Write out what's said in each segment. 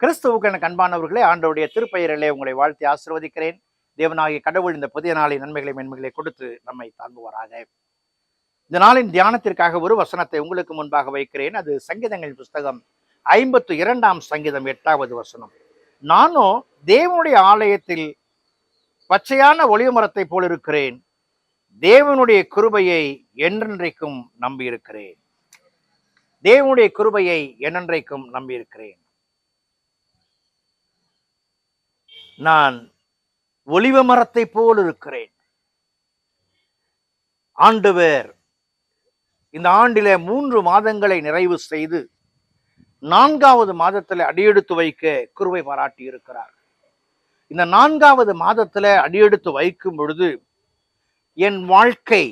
கிறிஸ்துவுக்கு எனக்கு அன்பானவர்களே ஆண்டவுடைய திருப்பெயரிலே உங்களை வாழ்த்தி ஆசிர்வதிக்கிறேன். தேவனாகிய கடவுள் இந்த புதிய நாளின் நன்மைகளை மென்மைகளை கொடுத்து நம்மை தாங்குவாராக. இந்த நாளின் தியானத்திற்காக ஒரு வசனத்தை உங்களுக்கு முன்பாக வைக்கிறேன். அது சங்கீதங்களின் புஸ்தகம் ஐம்பத்து இரண்டாம் சங்கீதம் எட்டாவது வசனம். நானும் தேவனுடைய ஆலயத்தில் பச்சையான ஒளிமரத்தை போல் இருக்கிறேன் தேவனுடைய கிருபையை என்றென்றைக்கும் நம்பியிருக்கிறேன். தேவனுடைய கிருபையை என்னென்றைக்கும் நம்பியிருக்கிறேன். நான் ஒளிவ மரத்தை போல் இருக்கிறேன். ஆண்டவர் இந்த ஆண்டிலே மூன்று மாதங்களை நிறைவு செய்து நான்காவது மாதத்தில் அடியெடுத்து வைக்க குருவை பாராட்டி இருக்கிறார். இந்த நான்காவது மாதத்தில் அடியெடுத்து வைக்கும் பொழுது என் வாழ்க்கை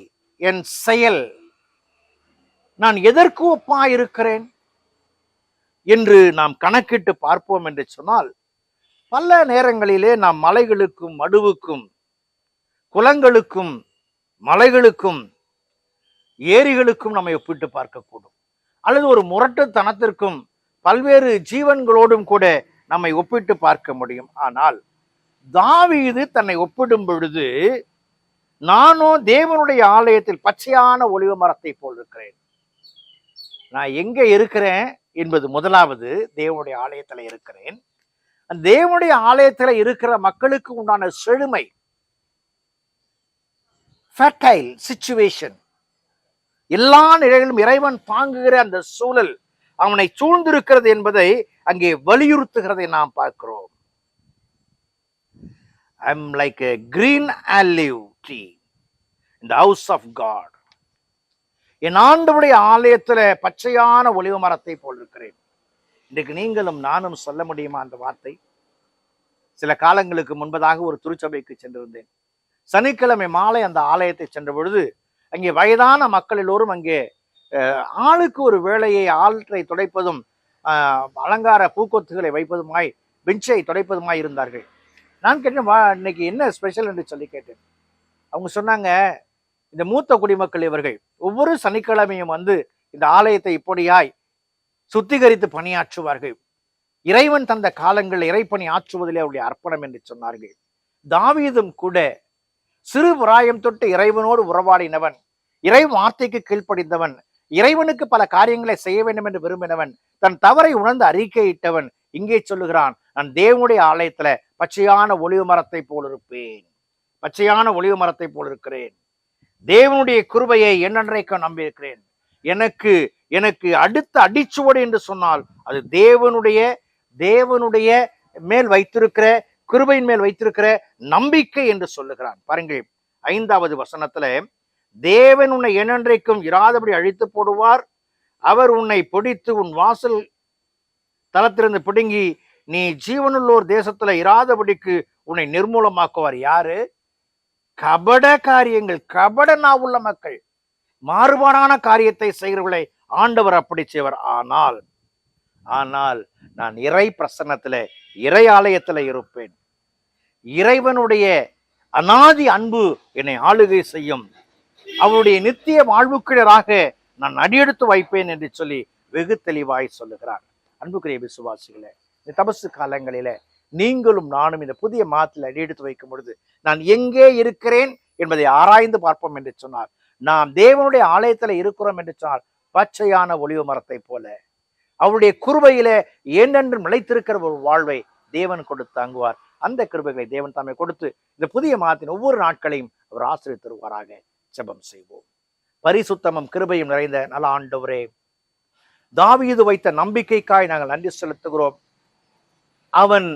என் செயல் நான் எதற்கு ஒப்பா இருக்கிறேன் என்று நாம் கணக்கிட்டு பார்ப்போம் என்று சொன்னால் பல நேரங்களிலே நாம் மலைகளுக்கும் மடுவுக்கும் குளங்களுக்கும் மலைகளுக்கும் ஏரிகளுக்கும் நம்மை ஒப்பிட்டு பார்க்கக்கூடும். அல்லது ஒரு முரட்டுத்தனத்திற்கும் பல்வேறு ஜீவன்களோடும் கூட நம்மை ஒப்பிட்டு பார்க்க முடியும். ஆனால் தாவீது தன்னை ஒப்பிடும் பொழுது நானும் தேவனுடைய ஆலயத்தில் பச்சையான ஒளிவ மரத்தை போல் இருக்கிறேன். நான் எங்கே இருக்கிறேன் என்பது முதலாவது தேவனுடைய ஆலயத்தில் இருக்கிறேன். தேவனுடைய ஆலயத்தில் இருக்கிற மக்களுக்கு உண்டான செழுமை. ஃபேட்டைல் சிச்சுவேஷன் எல்லா நிலைகளிலும் இறைவன் தாங்குகிற அந்த சூழல் அவனை சூழ்ந்திருக்கிறது என்பதை அங்கே வலியுறுத்துகிறதை நாம் பார்க்கிறோம். I'm like a green olive tree இந்த ஹவுஸ் ஆஃப் காட் என் ஆண்டவுடைய ஆலயத்தில் பச்சையான ஒளிவு மரத்தை போல் இருக்கிறேன். இன்றைக்கு நீங்களும் நானும் சொல்ல முடியுமா அந்த வார்த்தை? சில காலங்களுக்கு முன்பதாக ஒரு திருச்சபைக்கு சென்றிருந்தேன். சனிக்கிழமை மாலை அந்த ஆலயத்தை சென்ற பொழுது அங்கே வயதான மக்கள் எல்லோரும் அங்கே ஆளுக்கு ஒரு வேலையை ஆற்றை துடைப்பதும் அலங்கார பூக்கொத்துகளை வைப்பதுமாய் பெஞ்சை துடைப்பதுமாய் இருந்தார்கள். நான் கேட்டேன் வா இன்னைக்கு என்ன ஸ்பெஷல்? என்று சொல்லி கேட்டேன். அவங்க சொன்னாங்க இந்த மூத்த குடிமக்கள் இவர்கள் ஒவ்வொரு சனிக்கிழமையும் வந்து இந்த ஆலயத்தை இப்படியாய் சுத்திகரித்து பணியாற்றுவார்கள். இறைவன் தந்த காலங்கள் இறைப்பணி ஆற்றுவதிலே அவருடைய அர்ப்பணம் என்று சொன்னார்கள். தாவீதும் கூட சிறு பிராயம் தொட்டு இறைவனோடு உறவாடினவன் இறை வார்த்தைக்கு கீழ்ப்படிந்தவன் இறைவனுக்கு பல காரியங்களை செய்ய வேண்டும் என்று விரும்பினவன் தன் தவறை உணர்ந்து அறிக்கையிட்டவன் இங்கே சொல்லுகிறான் நான் தேவனுடைய ஆலயத்துல பச்சையான ஒளிவு மரத்தை போல் இருப்பேன். பச்சையான ஒளிவு மரத்தை போல் இருக்கிறேன். தேவனுடைய கிருபையை என்னென்றைக்கும் நம்பியிருக்கிறேன். எனக்கு எனக்கு அடுத்த அடிச்சுவடு என்று சொன்னால் அது தேவனுடைய தேவனுடைய மேல் வைத்திருக்கிற கிருபையின் மேல் வைத்திருக்கிற நம்பிக்கை என்று சொல்லுகிறான். பாருங்கள் ஐந்தாவது வசனத்துல தேவன் உன்னை என்னென்றைக்கும் இராதபடி அழித்து போடுவார். அவர் உன்னை பிடித்து உன் வாசல் தளத்திலிருந்து பிடுங்கி நீ ஜீவனுள்ளோர் தேசத்துல இராதபடிக்கு உன்னை நிர்மூலமாக்குவார். யாரு? கபட காரியங்கள் கபட நாவுள்ள மக்கள் மாறுபாடான காரியத்தை செய்கிறவர்களை ஆண்டவர் அப்படி செய்வர். ஆனால் ஆனால் நான் இறை பிரசன்னத்துல இறை ஆலயத்துல இருப்பேன். இறைவனுடைய அனாதி அன்பு என்னை ஆளுகை செய்யும். அவருடைய நித்திய வாழ்வுக்கிழராக நான் அடியெடுத்து வைப்பேன் என்று சொல்லி வெகு தெளிவாய் சொல்லுகிறார். அன்புக்குரிய விசுவாசிகளே இந்த தபசு காலங்களில நீங்களும் நானும் இந்த புதிய மாதத்தில் அடியெடுத்து வைக்கும் பொழுது நான் எங்கே இருக்கிறேன் என்பதை ஆராய்ந்து பார்ப்போம் என்று சொன்னார். நாம் தேவனுடைய ஆலயத்துல இருக்கிறோம் என்று சொன்னால் பச்சையான ஒளிவு மரத்தை போல. அவருடைய குருவையில ஏனென்று நிலைத்திருக்கிற ஒரு வாழ்வை தேவன் கொடுத்து தங்குவார். அந்த கிருபைகளை தேவன் தாமே கொடுத்து இந்த புதிய மாதத்தின் ஒவ்வொரு நாட்களையும் அவர் ஆசிரியர் தருவாராக ஜெபம் செய்வோம். பரிசுத்தமும் கிருபையும் நிறைந்த நல்ல ஆண்டவரே தாவீது வைத்த நம்பிக்கைக்காய் நாங்கள் நன்றி செலுத்துகிறோம். அவன்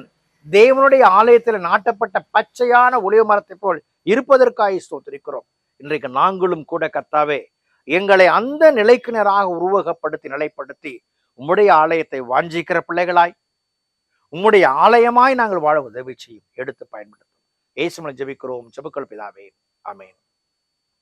தேவனுடைய ஆலயத்தில் நாட்டப்பட்ட பச்சையான ஒளிவு மரத்தை போல் இருப்பதற்காக ஸ்தோத்திருக்கிறோம். இன்றைக்கு நாங்களும் கூட கர்த்தாவே எங்களை அந்த நிலைக்கு நேராக உருவகப்படுத்தி நிலைப்படுத்தி உம்முடைய ஆலயத்தை வாஞ்சிக்கிற பிள்ளைகளாய் உம்முடைய ஆலயமாய் நாங்கள் வாழ உதவி செய்யும். எடுத்து பயன்படுத்தும் ஏசுமலை ஜெபிக்கிறோம். ஜபுக்கள் பிதாவே. அமேன்